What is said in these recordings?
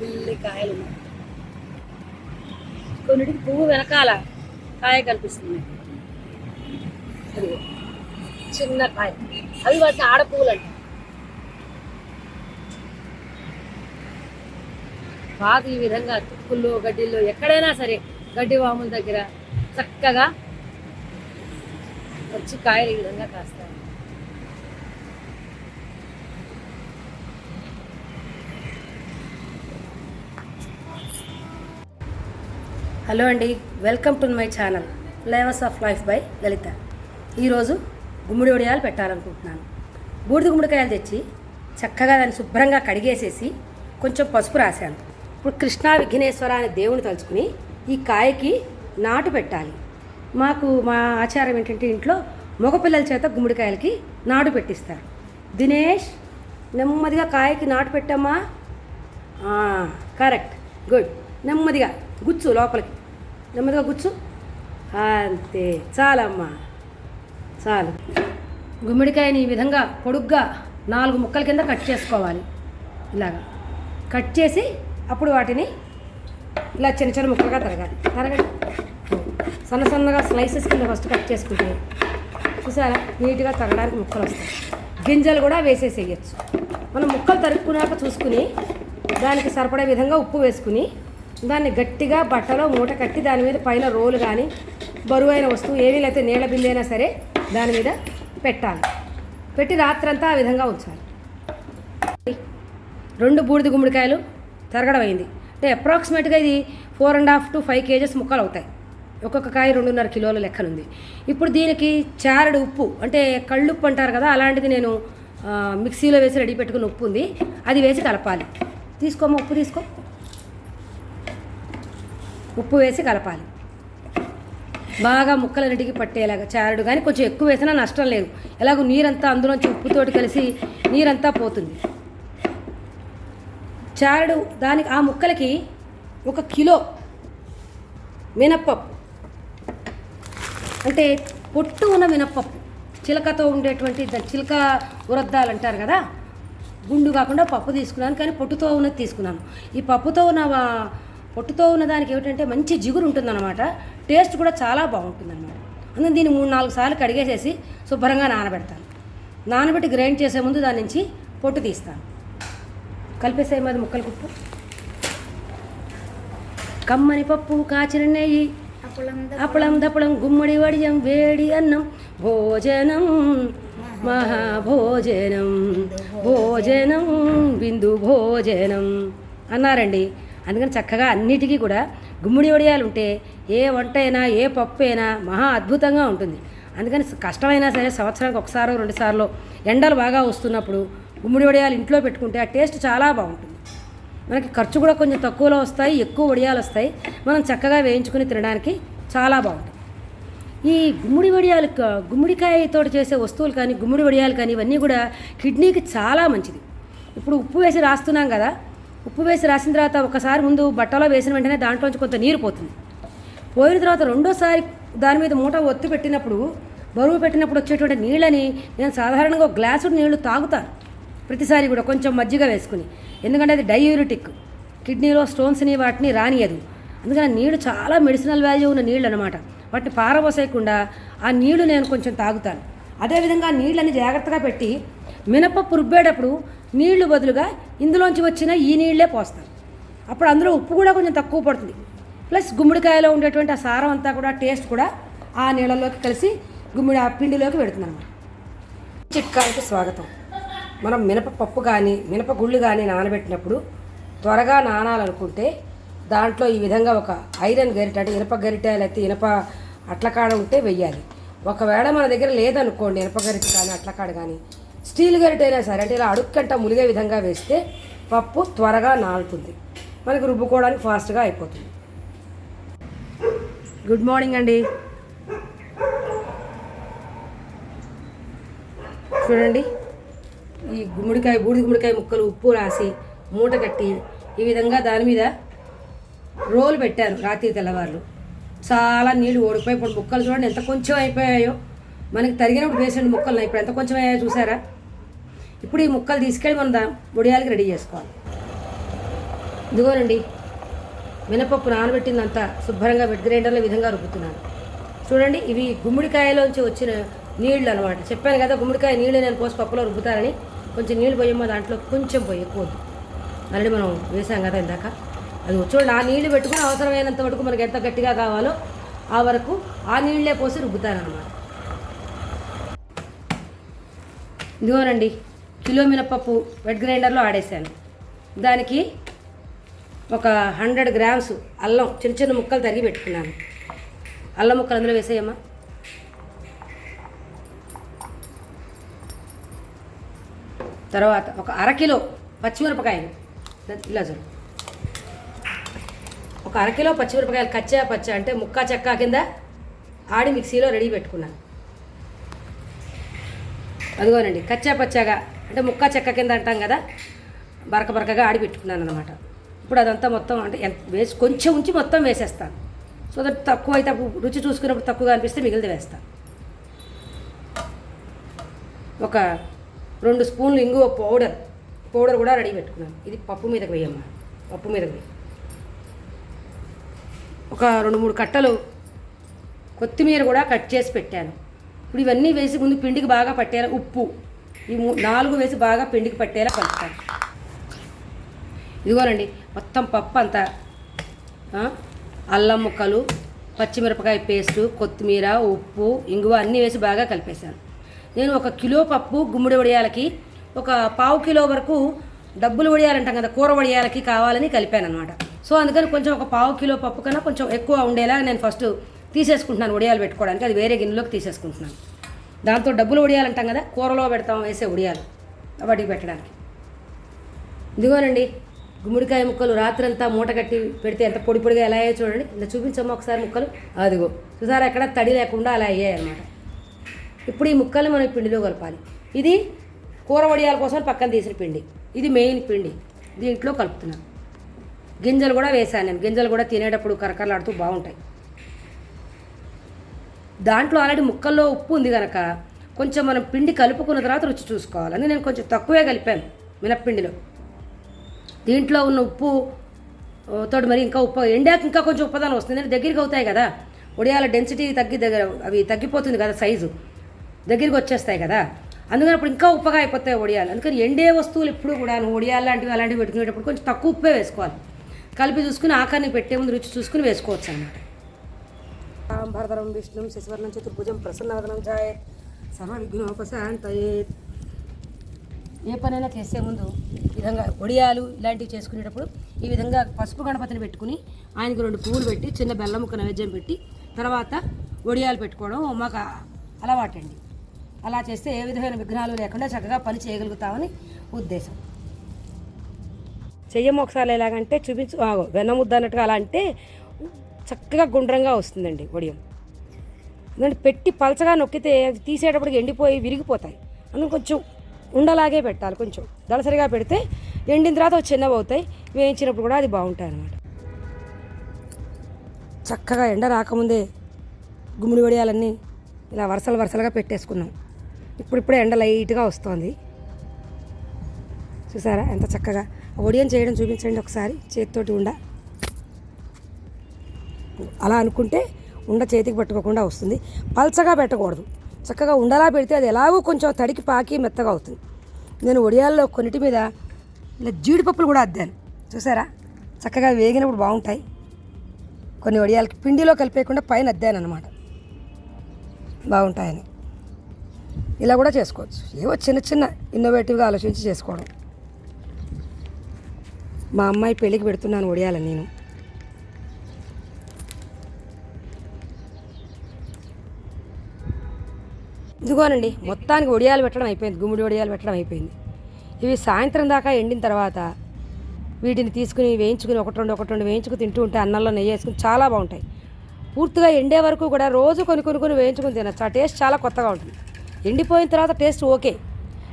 కాయలు కాయలు ఉన్నాయి. కొన్నిటికి పువ్వు వెనకాల కాయ కనిపిస్తుంది. చిన్న కాయ. అవి వాటిని ఆడపువ్వులు అంట బాగా ఈ విధంగా తుక్కుల్లో గడ్డిల్లో ఎక్కడైనా సరే గడ్డి వాముల దగ్గర చక్కగా వచ్చి కాయలు ఈ విధంగా కాస్తాయి. హలో అండి welcome to my channel flavours of life by Lalitha. ఈరోజు గుమ్మడి వడియాలు పెట్టాలనుకుంటున్నాను. బూడిద గుమ్మడికాయలు తెచ్చి చక్కగా దాన్ని శుభ్రంగా కడిగేసేసి కొంచెం పసుపు రాశాను. ఇప్పుడు కృష్ణా విఘ్నేశ్వర అనే దేవుని తలుచుకుని ఈ కాయకి నాటు పెట్టాలి. మాకు మా ఆచారం ఏంటంటే ఇంట్లో మగపిల్లల చేత గుమ్మడికాయలకి నాటు పెట్టిస్తారు. దినేష్ నెమ్మదిగా కాయకి నాటు పెట్టమ్మా? Correct good. నెమ్మదిగా గుచ్చు లోపలికి. నెమ్మదిగా కూర్చో. అంతే. చాలమ్మా. చాలు. గుమ్మడికాయని ఈ విధంగా పొడుగ్గా నాలుగు ముక్కల కింద కట్ చేసుకోవాలి. ఇలాగా. కట్ చేసి అప్పుడు వాటిని ఇలా చిన్న చిన్న ముక్కలుగా తరగాలి. తరగండి సన్న సన్నగా స్లైసెస్ కింద ఫస్ట్ కట్ చేసుకుంటే చూసారా? నీట్గా తరగడానికి ముక్కలు వస్తాయి. గింజలు కూడా వేసేసేయచ్చు. మనం ముక్కలు తరుక్కున్నాక చూసుకుని దానికి సరిపడే విధంగా ఉప్పు వేసుకుని దాన్ని గట్టిగా బట్టలో మూట కట్టి దాని మీద పైన రోలు కానీ బరువైన వస్తువు ఏమీ లేకపోతే నీళ్ళ బిందె అయినా సరే దాని మీద పెట్టాలి. పెట్టి రాత్రంతా ఆ విధంగా ఉంచాలి. రెండు బూడిద గుమ్మడికాయలు తరగడం అయింది. అంటే అప్రాక్సిమేట్గా ఇది four and half to five kgs ముక్కలు అవుతాయి. ఒక్కొక్క కాయ రెండున్నర కిలోల లెక్కనుంది. ఇప్పుడు దీనికి చారడు ఉప్పు అంటే కళ్ళుప్పు అంటారు కదా అలాంటిది నేను మిక్సీలో వేసి రెడీ పెట్టుకుని ఉప్పు ఉంది. అది వేసి కలపాలి. తీసుకోమా ఉప్పు తీసుకో. ఉప్పు వేసి కలపాలి. బాగా ముక్కలన్నిటికీ పట్టేలాగా చారుడు కానీ కొంచెం ఎక్కువ వేసినా నష్టం లేదు. ఎలాగో నీరంతా అందులోంచి ఉప్పుతోటి కలిసి నీరంతా పోతుంది. చారుడు దానికి ఆ ముక్కలకి ఒక కిలో మినప్పప్పు. అంటే పొట్టు ఉన్న మినప్పప్పు. చిలకతో ఉండేటువంటి చిలక ఉరద్దాలు అంటారు కదా? గుండు కాకుండా పప్పు తీసుకున్నాను కానీ పొట్టుతో ఉన్నది తీసుకున్నాను. ఈ పప్పుతో ఉన్న పొట్టుతో ఉన్న దానికి ఏమిటంటే మంచి జిగురు ఉంటుందన్నమాట. టేస్ట్ కూడా చాలా బాగుంటుందన్నమాట. అందుకని దీన్ని మూడు నాలుగు సార్లు కడిగేసేసి శుభ్రంగా నానబెడతాను. నానబెట్టి గ్రైండ్ చేసే ముందు దాని నుంచి పొట్టు తీస్తాను. కలిపేసే మాది ముక్కలు కుప్పు కమ్మని పప్పు కాచిన నెయ్యి అప్పళం దప్పళం గుమ్మడి వడియం వేడి అన్నం భోజనం మహాభోజనం భోజనం బిందు భోజనం. అన్నారండి. అందుకని చక్కగా అన్నిటికీ కూడా గుమ్మడి వడియాలు ఉంటే ఏ వంట అయినా ఏ పప్పు అయినా మహా అద్భుతంగా ఉంటుంది. అందుకని కష్టమైనా సరే సంవత్సరానికి ఒకసారో రెండుసార్లు ఎండలు బాగా వస్తున్నప్పుడు గుమ్మడి వడియాలు ఇంట్లో పెట్టుకుంటే ఆ టేస్ట్ చాలా బాగుంటుంది. మనకి ఖర్చు కూడా కొంచెం తక్కువలో వస్తాయి ఎక్కువ వడియాలు వస్తాయి. మనం చక్కగా వేయించుకుని తినడానికి చాలా బాగుంటుంది. ఈ గుమ్మడి వడియాలు క- గుమ్మడికాయతో చేసే వస్తువులు కానీ గుమ్మడి వడియాలు కానీ ఇవన్నీ కూడా కిడ్నీకి చాలా మంచిది. ఇప్పుడు ఉప్పు వేసి రాస్తున్నాం కదా ఉప్పు వేసి రాసిన తర్వాత ఒకసారి ముందు బట్టలో వేసిన వెంటనే దాంట్లోంచి కొంత నీరు పోతుంది. పోయిన తర్వాత రెండోసారి దాని మీద మూట ఒత్తి పెట్టినప్పుడు బరువు పెట్టినప్పుడు వచ్చేటువంటి నీళ్ళని నేను సాధారణంగా ఒక గ్లాసు నీళ్ళు తాగుతాను. ప్రతిసారి కూడా కొంచెం మజ్జిగ వేసుకుని. ఎందుకంటే అది డయూరిటిక్. కిడ్నీలో స్టోన్స్ని వాటిని రానియదు. అందుకని నీళ్ళు చాలా మెడిసినల్ వాల్యూ ఉన్న నీళ్ళు అనమాట వాటిని పారబోసేయకుండా ఆ నీళ్ళు నేను కొంచెం తాగుతాను. అదేవిధంగా నీళ్ళని జాగ్రత్తగా పెట్టి మినపప్పు రుబ్బేటప్పుడు నీళ్ళు బదులుగా ఇందులోంచి వచ్చిన ఈ నీళ్ళే పోస్తారు. అప్పుడు అందులో ఉప్పు కూడా కొంచెం తక్కువ పడుతుంది. ప్లస్ గుమ్మడికాయలో ఉండేటువంటి ఆ సారం అంతా కూడా టేస్ట్ కూడా ఆ నీళ్ళలోకి కలిసి గుమ్మిడి ఆ పిండిలోకి పెడుతుంది అనమాట స్వాగతం. మనం మినపప్పు కానీ మినపగుళ్ళు కానీ నానబెట్టినప్పుడు త్వరగా నానాలనుకుంటే దాంట్లో ఈ విధంగా ఒక ఐరన్ గరిట అంటే ఇనప గరిట లేకపోతే ఇనప అట్లకాడ ఉంటే వెయ్యాలి. ఒకవేళ మన దగ్గర లేదనుకోండి ఇనప గరిట కానీ అట్లకాడ కానీ స్టీల్ గరిటైనా సరే అంటే ఇలా అడుక్కంట ములిగే విధంగా వేస్తే పప్పు త్వరగా నానుతుంది మనకి రుబ్బుకోవడానికి ఫాస్ట్గా అయిపోతుంది. గుడ్ మార్నింగ్ అండి. చూడండి. ఈ గుమ్మడికాయ బూడిద గుమ్మడికాయ ముక్కలు ఉప్పు రాసి మూట కట్టి ఈ విధంగా దాని మీద రోలు పెట్టారు రాత్రి తెల్లవారులు. చాలా నీళ్ళు ఓడిపోయి ఇప్పుడు ముక్కలు చూడండి ఎంత కొంచెం అయిపోయాయో. మనకి తరిగినప్పుడు వేసిన ముక్కలు ఇప్పుడు ఎంత కొంచెం అయ్యాయో చూసారా? ఇప్పుడు ఈ ముక్కలు తీసుకెళ్ళి మనం దా- వడియాలకి రెడీ చేసుకోవాలి. ఇదిగోనండి మినపప్పు నానబెట్టిందంతా శుభ్రంగా వెట్ గ్రైండర్ల విధంగా రుబ్బుతున్నాను. చూడండి ఇవి గుమ్మడికాయలోంచి వచ్చిన నీళ్ళు అనమాట చెప్పాను కదా గుమ్మడికాయ నీళ్ళు నేను పోసి పప్పులో రుబ్బుతారని కొంచెం నీళ్ళు పోయమ్మా దాంట్లో కొంచెం పోయి ఎక్కువ ఆల్రెడీ మనం వేసాం కదా ఇందాక. అది చూడండి ఆ నీళ్ళు పెట్టుకుని అవసరమైనంత వరకు మనకి ఎంత గట్టిగా కావాలో ఆ వరకు ఆ నీళ్ళే పోసి రుబ్బుతారనమాట ఇదిగోనండి కిలో మినపప్పు వెడ్ గ్రైండర్లో ఆడేసాను దానికి ఒక హండ్రెడ్ గ్రామ్స్ అల్లం చిన్న చిన్న ముక్కలు తరిగి పెట్టుకున్నాను. అల్లం ముక్కలు అందులో వేసేయమ్మా. తర్వాత ఒక అరకిలో పచ్చిమిరపకాయలు. ఇలా చూడు. ఒక అరకిలో పచ్చిమిరపకాయలు కచ్చా పచ్చ అంటే ముక్కా చెక్క కింద ఆడి మిక్సీలో రెడీ పెట్టుకున్నాను. అదిగోనండి కచ్చా పచ్చాగా అంటే ముక్క చెక్క కింద అంటాం కదా బరక బరకగా ఆడి పెట్టుకున్నాను అనమాట ఇప్పుడు అదంతా మొత్తం అంటే ఎంత వేసి కొంచెం ఉంచి మొత్తం వేసేస్తాను. సో దట్ తక్కువ అయితే అప్పుడు రుచి చూసుకున్నప్పుడు తక్కువగా అనిపిస్తే మిగిలిది వేస్తాను ఒక రెండు స్పూన్లు ఇంగువ పౌడర్ పౌడర్ కూడా రెడీ పెట్టుకున్నాను. ఇది పప్పు మీదకి వేయమ్మా పప్పు మీదకి వేయి. ఒక రెండు మూడు కట్టలు కొత్తిమీర కూడా కట్ చేసి పెట్టాను. ఇప్పుడు ఇవన్నీ వేసి ముందు పిండికి బాగా పట్టేలా ఉప్పు. ఈ మూ- నాలుగు వేసి బాగా పిండికి పట్టేలా కలుపుతాను ఇదిగోనండి మొత్తం పప్పు అంతా అల్లం ముక్కలు పచ్చిమిరపకాయ పేస్టు కొత్తిమీర ఉప్పు ఇంగువ అన్నీ వేసి బాగా కలిపేశాను. నేను ఒక కిలో పప్పు గుమ్మడి వడియాలకి ఒక పావు కిలో వరకు డబ్బులు వడియాలంటాం కదా కూర వడియాలకి కావాలని కలిపాను అనమాట సో అందుకని కొంచెం ఒక పావు కిలో పప్పు కన్నా కొంచెం ఎక్కువ ఉండేలా నేను ఫస్ట్ తీసేసుకుంటున్నాను వడియాలు పెట్టుకోవడానికి అది వేరే గిన్నెలోకి తీసేసుకుంటున్నాను. దాంతో డబ్బులు ఉడియాలంటాం కదా కూరలో పెడతాం వేసే ఉడియాలు వాటికి పెట్టడానికి. ఇదిగోనండి గుమ్మడికాయ ముక్కలు రాత్రంతా మూట కట్టి పెడితే ఎంత పొడి పొడిగా ఎలా అయ్యాయో చూడండి. ఇలా చూపించమ్మా ఒకసారి ముక్కలు. అదిగో చూసారా ఎక్కడ తడి లేకుండా అలా అయ్యాయి అనమాట ఇప్పుడు ఈ ముక్కల్ని మనం పిండిలో కలపాలి. ఇది కూర వడియాల కోసం పక్కన తీసిన పిండి. ఇది మెయిన్ పిండి. దీంట్లో కలుపుతున్నాను. గింజలు కూడా వేసాను నేను. గింజలు కూడా తినేటప్పుడు కరకరలాడుతూ బాగుంటాయి. దాంట్లో ఆల్రెడీ ముక్కల్లో ఉప్పు ఉంది కనుక కొంచెం మనం పిండి కలుపుకున్న తర్వాత రుచి చూసుకోవాలని నేను కొంచెం తక్కువే కలిపాను మినప్పిండిలో. దీంట్లో ఉన్న ఉప్పు తోడు మరి ఇంకా ఉప్పు ఎండాక ఇంకా కొంచెం ఉప్పదనం వస్తుంది. ఎందుకంటే దగ్గరికి అవుతాయి కదా. ఉడియాల డెన్సిటీ తగ్గి దగ్గర అవి తగ్గిపోతుంది కదా సైజు దగ్గరికి వచ్చేస్తాయి కదా. అందుకని అప్పుడు ఇంకా ఉప్పగా అయిపోతాయి వడియాలు అందుకని ఎండే వస్తువులు ఎప్పుడు కూడా వడియాలు లాంటివి అలాంటివి పెట్టుకునేటప్పుడు కొంచెం తక్కువ ఉప్పే వేసుకోవాలి. కలిపి చూసుకుని ఆకారాన్ని పెట్టే ముందు రుచి చూసుకుని వేసుకోవచ్చు అనమాట భరతరం విష్ణు శశివర్ణం చతుర్భుజం ప్రసన్నవదనం ఛాయే సర్వ విఘ్నోపశాంతయే ఏ పనైనా చేసే ముందు విధంగా ఒడియాలు ఇలాంటివి చేసుకునేటప్పుడు ఈ విధంగా పసుపు గణపతిని పెట్టుకుని ఆయనకు రెండు పువ్వులు పెట్టి చిన్న బెల్లం ముక్క నైవేద్యం పెట్టి తర్వాత ఒడియాలు పెట్టుకోవడం మాకు అలవాటండి. అలా చేస్తే ఏ విధమైన విఘ్నాలు లేకుండా చక్కగా పని చేయగలుగుతామని ఉద్దేశం. చెయ్యము ఒకసారి ఎలాగంటే చూపించు ఆగో వెన్న ముద్ద అన్నట్టుగా అలా అంటే చక్కగా గుండ్రంగా వస్తుందండి వడియం. ఎందుకంటే పెట్టి పలచగా నొక్కితే అవి తీసేటప్పటికి ఎండిపోయి విరిగిపోతాయి. అందుకు కొంచెం ఉండలాగే పెట్టాలి కొంచెం. దళసరిగా పెడితే ఎండిన తర్వాత చిన్నవి అవుతాయి. వేయించినప్పుడు కూడా అది బాగుంటాయి అన్నమాట. చక్కగా ఎండ రాకముందే గుమ్మిడి వడియాలన్నీ ఇలా వరుసలు వరుసలుగా పెట్టేసుకున్నాం. ఇప్పుడిప్పుడే ఎండ లైట్గా వస్తుంది. చూసారా ఎంత చక్కగా. వడియం చేయడం చూపించండి ఒకసారి. చేతితోటి ఉండ. అలా అనుకుంటే ఉండ చేతికి పట్టుకోకుండా వస్తుంది. పల్చగా పెట్టకూడదు. చక్కగా ఉండలా పెడితే అది ఎలాగో కొంచెం తడికి పాకి మెత్తగా అవుతుంది. నేను వడియాల్లో కొన్నిటి మీద ఇలా జీడిపప్పులు కూడా అద్దాను. చూసారా? చక్కగా వేగినప్పుడు బాగుంటాయి. కొన్ని వడియాలకి పిండిలో కలిపేయకుండా పైన అద్దాను అనమాట బాగుంటాయని. ఇలా కూడా చేసుకోవచ్చు. ఏవో చిన్న చిన్న ఇన్నోవేటివ్గా ఆలోచించి చేసుకోవడం. మా అమ్మాయి పెళ్ళికి పెడుతున్నాను వడియాలని నేను. ఇదిగోనండి మొత్తానికి వడియాలు పెట్టడం అయిపోయింది గుమ్మిడి వడియాలు పెట్టడం అయిపోయింది. ఇవి సాయంత్రం దాకా ఎండిన తర్వాత వీటిని తీసుకుని వేయించుకుని ఒకటి రెండు ఒకటి రెండు వేయించుకుని తింటూ ఉంటే అన్నంలో నెయ్యి వేసుకుని చాలా బాగుంటాయి. పూర్తిగా ఎండే వరకు కూడా రోజు కొన్ని కొన్ని కొన్ని వేయించుకుని తినచ్చు. ఆ టేస్ట్ చాలా కొత్తగా ఉంటుంది. ఎండిపోయిన తర్వాత టేస్ట్ ఓకే.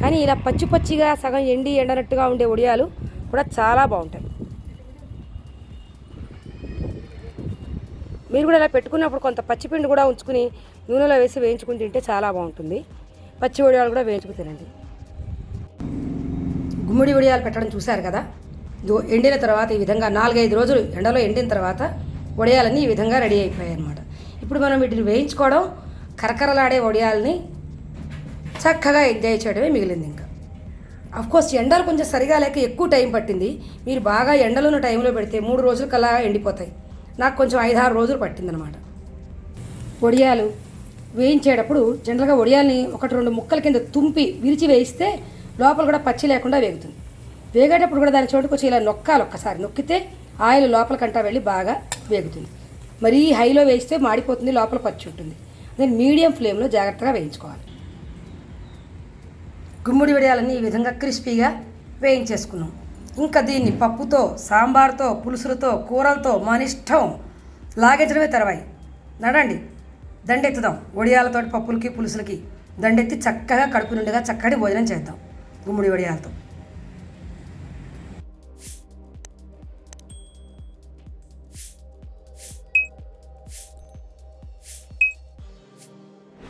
కానీ ఇలా పచ్చి పచ్చిగా సగం ఎండి ఎండనట్టుగా ఉండే వడియాలు కూడా చాలా బాగుంటాయి. మీరు కూడా ఇలా పెట్టుకున్నప్పుడు కొంత పచ్చిపిండి కూడా ఉంచుకుని నూనెలో వేసి వేయించుకుని తింటే చాలా బాగుంటుంది. పచ్చి వడియాలు కూడా వేయించుకుని తినండి. గుమ్మడి వడియాలు పెట్టడం చూశారు కదా? ఎండిన తర్వాత ఈ విధంగా నాలుగైదు రోజులు ఎండలో ఎండిన తర్వాత వడియాలన్నీ ఈ విధంగా రెడీ అయిపోయాయి అన్నమాట ఇప్పుడు మనం వీటిని వేయించుకోవడం కరకరలాడే వడియాలని చక్కగా ఎంజాయ్ చేయడమే మిగిలింది ఇంకా. కోర్స్ ఎండలు కొంచెం సరిగా లేక ఎక్కువ టైం పట్టింది. మీరు బాగా ఎండలున్న టైంలో పెడితే మూడు రోజులు కల్లా ఎండిపోతాయి. నాకు కొంచెం ఐదారు రోజులు పట్టిందనమాట వడియాలు వేయించేటప్పుడు జనరల్గా వడియాల్ని ఒకటి రెండు ముక్కల కింద తుంపి విరిచి వేయిస్తే లోపల కూడా పచ్చి లేకుండా వేగుతుంది. వేగేటప్పుడు కూడా దాని చోటుకు వచ్చి ఇలా నొక్కాలి ఒక్కసారి. నొక్కితే ఆయిల్ లోపలికంటా వెళ్ళి బాగా వేగుతుంది. మరీ హైలో వేస్తే మాడిపోతుంది లోపల పచ్చి ఉంటుంది. అదే మీడియం ఫ్లేమ్లో జాగ్రత్తగా వేయించుకోవాలి. గుమ్మడి వడియాలన్నీ ఈ విధంగా క్రిస్పీగా వేయించేసుకున్నాం. ఇంకా దీన్ని పప్పుతో సాంబార్తో పులుసులతో కూరలతో మన ఇష్టం లాగించడమే తర్వాయి. నడండి దండెత్తుదాం. వడియాలతోటి పప్పులకి పులుసులకి దండెత్తి చక్కగా కడుపు నిండుగా చక్కటి భోజనం చేద్దాం. గుమ్మడి వడియాలతో